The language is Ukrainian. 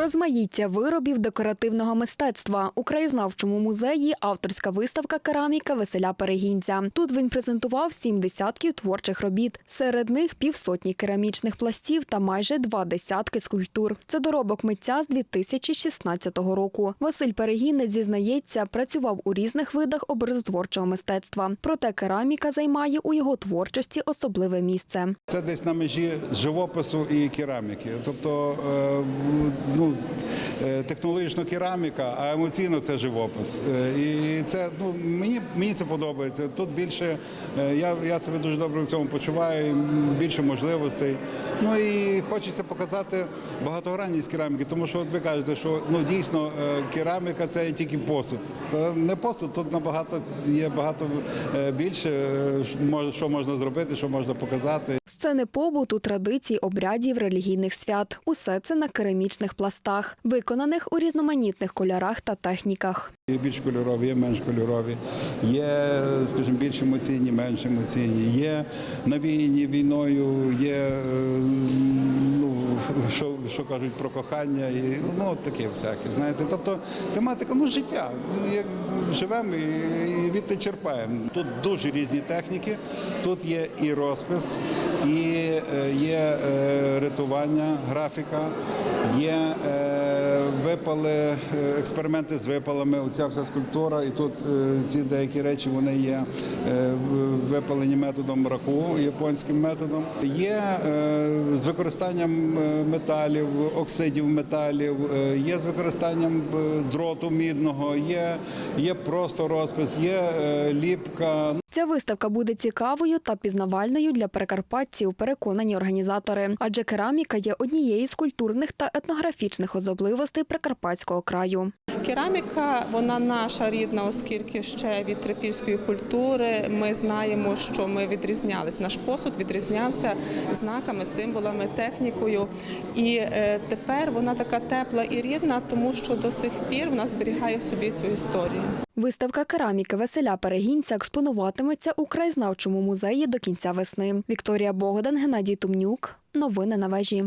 Розмаїття виробів декоративного мистецтва у краєзнавчому музеї авторська виставка кераміка Веселя Перегінця. Тут він презентував сім десятків творчих робіт. Серед них півсотні керамічних пластів та майже два десятки скульптур. Це доробок митця з 2016 року. Василь Перегінець зізнається, працював у різних видах образотворчого мистецтва. Проте кераміка займає у його творчості особливе місце. Це десь на межі живопису і кераміки. Тобто е, ну, food. Технологічно кераміка, а емоційно це живопис. Е, І це ну, мені, мені це подобається. Тут більше е, я, я себе дуже добре в цьому почуваю, більше можливостей. Ну і хочеться показати багатогранність кераміки, тому що от ви кажете, що ну дійсно е, кераміка це тільки посуд. Не посуд, тут набагато є багато е, більше, е, що можна зробити, що можна показати. Сцени побуту, традицій, обрядів, релігійних свят усе це на керамічних пластах, виконаних у різноманітних кольорах та техніках. Є більш кольорові, є менш кольорові, є, скажімо, більш емоційні, менш емоційні, є навіяні війною, є е, ну, що, що кажуть про кохання, і, ну от таке всяке. Знаєте, тобто тематика ну життя. Як живемо і відти черпаємо. Тут дуже різні техніки. Тут є і розпис, і е, є е, рятування, графіка, є. Випали е, експерименти з випалами. Оця вся скульптура, і тут е, ці деякі речі вони є е, випалені методом раку, японським методом. Є з використанням е, металів, оксидів металів, е, є з використанням е, дроту мідного, є, є просто розпис, є ліпка. Ця виставка буде цікавою та пізнавальною для перекарпатців, переконані організатори. Адже кераміка є однією з культурних та етнографічних особливостей Прикарпатського краю. Кераміка вона наша рідна, оскільки ще від трипільської культури ми знаємо, що ми відрізнялись. Наш посуд відрізнявся знаками, символами, технікою. І е, тепер вона така тепла і рідна, тому що до сих пір вона зберігає в собі цю історію. Виставка кераміки Веселя Перегінця експонуватиметься у краєзнавчому музеї до кінця весни. Вікторія Богдан, Геннадій Тумнюк. Новини на вежі.